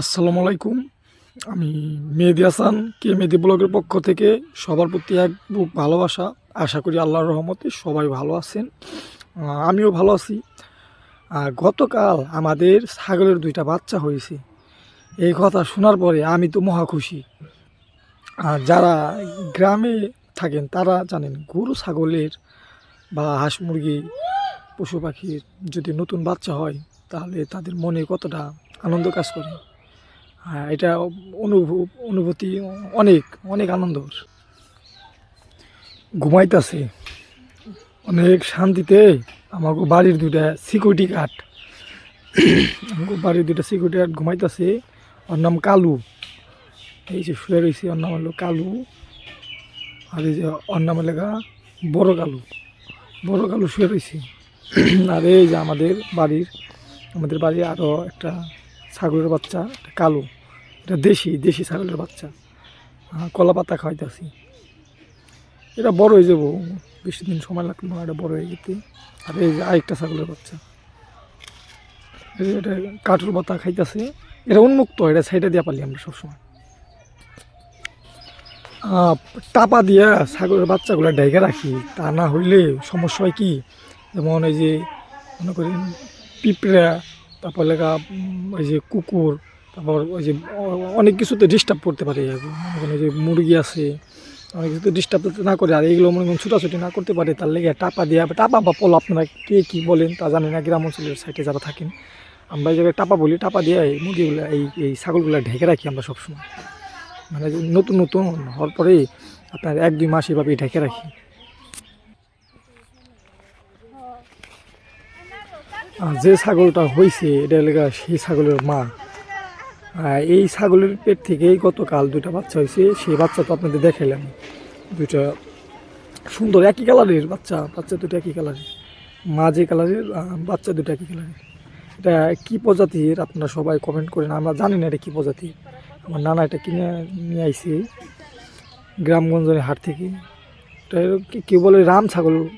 আসসালামু আলাইকুম। আমি মেহেদি হাসান, কে মেহেদি ব্লগের পক্ষ থেকে সবার প্রতি এক বুক ভালোবাসা। আশা করি আল্লাহর রহমতে সবাই ভালো আছেন। আমিও ভালো আছি। গতকাল আমাদের ছাগলের দুইটা বাচ্চা হয়েছে। এই কথা শোনার পরে আমি তো মহা খুশি। আর যারা গ্রামে থাকেন, তারা জানেন গরু ছাগলের বা হাঁস মুরগি, পশু পাখির যদি নতুন বাচ্চা হয়, তাহলে তাদের মনে কতটা আনন্দ কাজ করে। হ্যাঁ এটা অনুভব অনুভূতি অনেক অনেক আনন্দর। ঘুমাইতেছে। অনেক শান্তিতে আমাকে বাড়ির দুইটা সিকিউরিটি গার্ড আমাকে বাড়ির দুইটা সিকিউরিটি গার্ড ঘুমাইতেছে। ওর নাম কালু। এই যে শুয়ে রয়েছে ওর নাম হলো কালু। আর এই যে ওর নাম লেখা বড় কালু। বড় কালু শুয়ে রয়েছে আর এই যে আমাদের বাড়ির, আমাদের বাড়ি আরও একটা ছাগলের বাচ্চা, এটা কালো, এটা দেশি দেশি ছাগলের বাচ্চা। কলা পাতা খাওয়াইতেছি। এটা বড় হয়ে যাব, বেশি দিন সময় লাগল না এটা বড় হয়ে যেতে আর এই যে আরেকটা ছাগলের বাচ্চা। এটা কাঠুর পাতা খাইতেছে। এটা উন্মুক্ত, এটা সাইডে দিয়া পারলি আমরা সবসময়। টাপা দিয়া ছাগলের বাচ্চাগুলো ডাইকে রাখি। তা না হইলে সমস্যা হয় কি? যেমন এই যে, মনে করেন পিঁপড়া তারপর লেখা ওই যে কুকুর, তারপর ওই যে অনেক কিছুতে ডিস্টার্ব করতে পারে। মনে যে মুরগি আছে, অনেক কিছুতে ডিস্টার্ব না করে, আর এইগুলো মনে করেন ছুটাছুটি না করতে পারে, তার লেগে টাপা দেওয়া টাপা বা পল আপনারা কে কী বলেন তা জানেন না, গ্রাম অঞ্চলের সাইডে যারা থাকেন, আমরা এই জায়গায় টাপা বলি, টাপা দিয়ে এই মুরগিগুলো, এই এই ছাগলগুলো ঢেকে রাখি আমরা সবসময় মানে নতুন নতুন হওয়ার পরেই আপনার এক, দুই মাস এভাবে ঢেকে রাখি যে ছাগলটা হয়েছে এটা লেগা সেই ছাগলের মা। এই ছাগলের পেট থেকেই গতকাল দুইটা বাচ্চা হয়েছে সেই বাচ্চা তো আপনাদের দেখাইলাম। দুইটা সুন্দর একই কালারের বাচ্চা বাচ্চা দুটো একই কালারের। মা যে কালারের বাচ্চা দুটো একই কালারের। এটা কি প্রজাতির, আপনারা সবাই কমেন্ট করেন। আমরা জানি না এটা কী প্রজাতির। আমার নানা এটা কিনে নিয়ে আইছে, গ্রামগঞ্জের হাট থেকে। এটা কি- কি বলে রাম ছাগল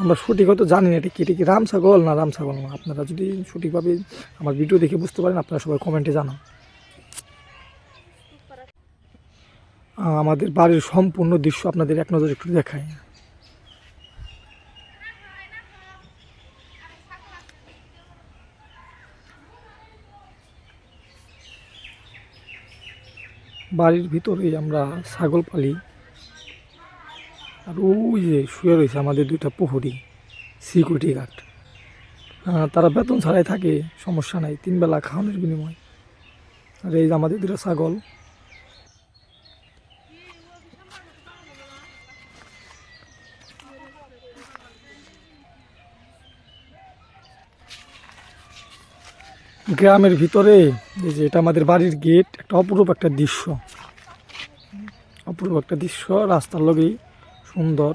আমরা সঠিক হয়তো জানি না এটা কি এটা কি রাম ছাগল না রাম ছাগল? না আপনারা যদি সঠিকভাবে আমার ভিডিও দেখে বুঝতে পারেন, আপনারা সবাই কমেন্টে জানান। আমাদের বাড়ির সম্পূর্ণ দৃশ্য আপনাদের এক নজর একটু দেখায় বাড়ির ভিতরেই আমরা ছাগল পালি। আর ওই যে শুয়ে রয়েছে আমাদের দুইটা পুহুরি সিকিউরিটি গার্ড তারা বেতন ছাড়াই থাকে, সমস্যা নাই, তিন বেলা খাওয়ানোর বিনিময়। আর এই যে আমাদের দুটো ছাগল। গ্রামের ভিতরে, এই যে এটা আমাদের বাড়ির গেট একটা অপরূপ একটা দৃশ্য। অপূর্ব একটা দৃশ্য, রাস্তার লগেই সুন্দর।